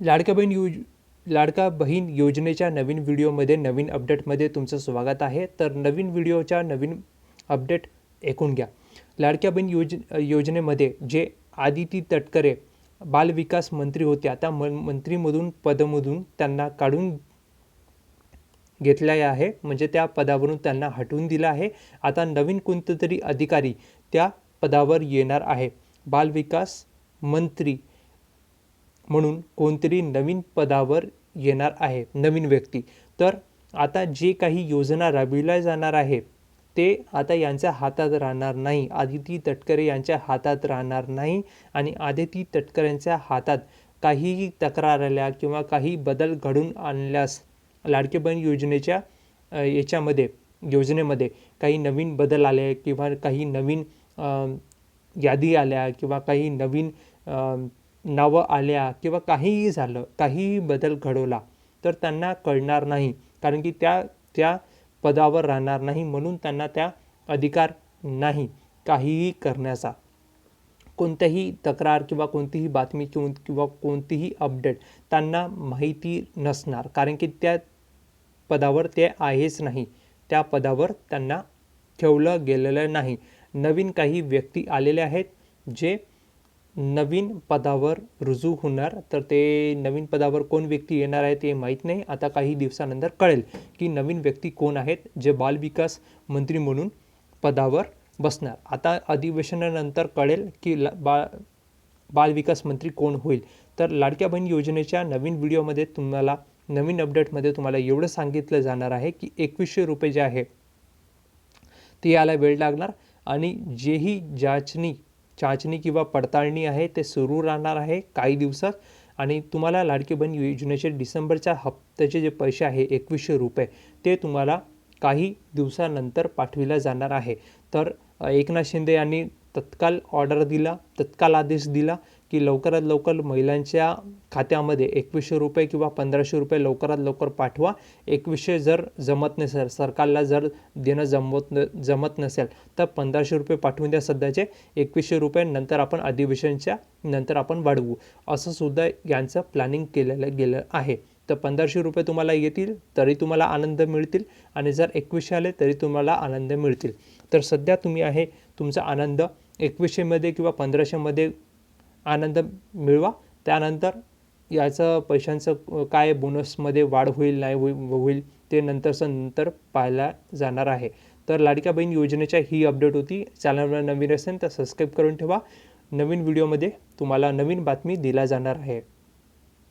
लाडक्या बहीण योज लाडका बहीण योजनेच्या नवीन व्हिडिओमध्ये नवीन अपडेटमध्ये तुमचं स्वागत आहे. तर नवीन व्हिडिओच्या नवीन अपडेट ऐकून घ्या. लाडक्या बहीण योज योजनेमध्ये जे आदिती तटकरे बालविकास मंत्री होते आता म मंत्रीमधून पदमधून त्यांना काढून घेतले आहे. म्हणजे त्या पदावरून त्यांना हटवून दिलं आहे. आता नवीन कोणतं तरी अधिकारी त्या पदावर येणार आहे. बालविकास मंत्री म्हणून कोणतरी नवीन पदावर येणार आहे नवीन व्यक्ती. तर आता जे काही योजना राबविल्या जाणार आहे ते आता यांच्या हातात राहणार नाही. आदिती तटकरे यांच्या हातात राहणार नाही आणि आदिती तटकरेंच्या हातात काहीही तक्रार आल्या किंवा काही बदल घडून आणल्यास लाडके बहीण योजनेच्या याच्यामध्ये योजनेमध्ये काही नवीन बदल आले किंवा काही नवीन यादी आल्या किंवा काही नवीन नावं आल्या किंवा काहीही झालं काहीही बदल घडवला तर त्यांना कळणार नाही. कारण की त्या त्या पदावर राहणार नाही म्हणून त्यांना त्या अधिकार नाही काहीही करण्याचा. कोणत्याही तक्रार किंवा कोणतीही बातमी किंवा किंवा कोणतीही अपडेट त्यांना माहिती नसणार. कारण की त्या पदावर ते आहेच नाही. त्या पदावर त्यांना ठेवलं गेलेलं नाही. नवीन काही व्यक्ती आलेले आहेत जे नवीन पदावर रुजू होणार तर ते नवीन पदावर कोण व्यक्ती येणार आहे ते माहीत नाही. आता काही दिवसानंतर कळेल की नवीन व्यक्ती कोण आहेत जे बालविकास मंत्री म्हणून पदावर बसणार. आता अधिवेशनानंतर कळेल की ला बा बालविकास मंत्री कोण होईल. तर लाडक्या बहीण योजनेच्या नवीन व्हिडिओमध्ये तुम्हाला नवीन अपडेटमध्ये तुम्हाला एवढं सांगितलं जाणार आहे की एकवीसशे रुपये जे आहे ते यायला वेळ लागणार. आणि जेही जाचणी चाचणी किंवा पडताळणी आहे ते सुरू राहणार आहे काही दिवसात. आणि तुम्हाला लाडकी बहीण योजनेचे डिसेंबरच्या हप्त्याचे जे पैसे आहे एकवीसशे रुपये ते तुम्हाला काही दिवसानंतर पाठविला जाणार आहे. तर एकनाथ शिंदे यांनी तत्काल ऑर्डर दिला तत्काल आदेश दिला की लवकरात लवकर महिलांच्या खात्यामध्ये एकवीसशे रुपये किंवा पंधराशे रुपये लवकरात लवकर पाठवा. एकवीसशे जर जमत नसेल सरकारला जर देणं जमवत न जमत नसेल तर पंधराशे रुपये पाठवून द्या सध्याचे. एकवीसशे रुपये नंतर आपण अधिवेशनच्या नंतर आपण वाढवू. असंसुद्धा यांचं प्लॅनिंग केलेलं गेलं आहे. तर पंधराशे रुपये तुम्हाला येतील तरी तुम्हाला आनंद मिळतील आणि जर एकवीसशे आले तरी तुम्हाला आनंद मिळतील. तर सध्या तुम्ही आहे तुमचा आनंद एकवीसशेमध्ये किंवा पंधराशेमध्ये आनंद मिळवा. त्यानंतर याचं पैशांचं काय बोनसमध्ये वाढ होईल नाही होईल होईल ते नंतरचं नंतर पाहायला जाणार आहे. तर लाडक्या बहीण योजनेच्या ही अपडेट होती. चॅनलवर नवीन असेल तर सबस्क्राईब करून ठेवा. नवीन व्हिडिओमध्ये तुम्हाला नवीन बातमी दिला जाणार आहे.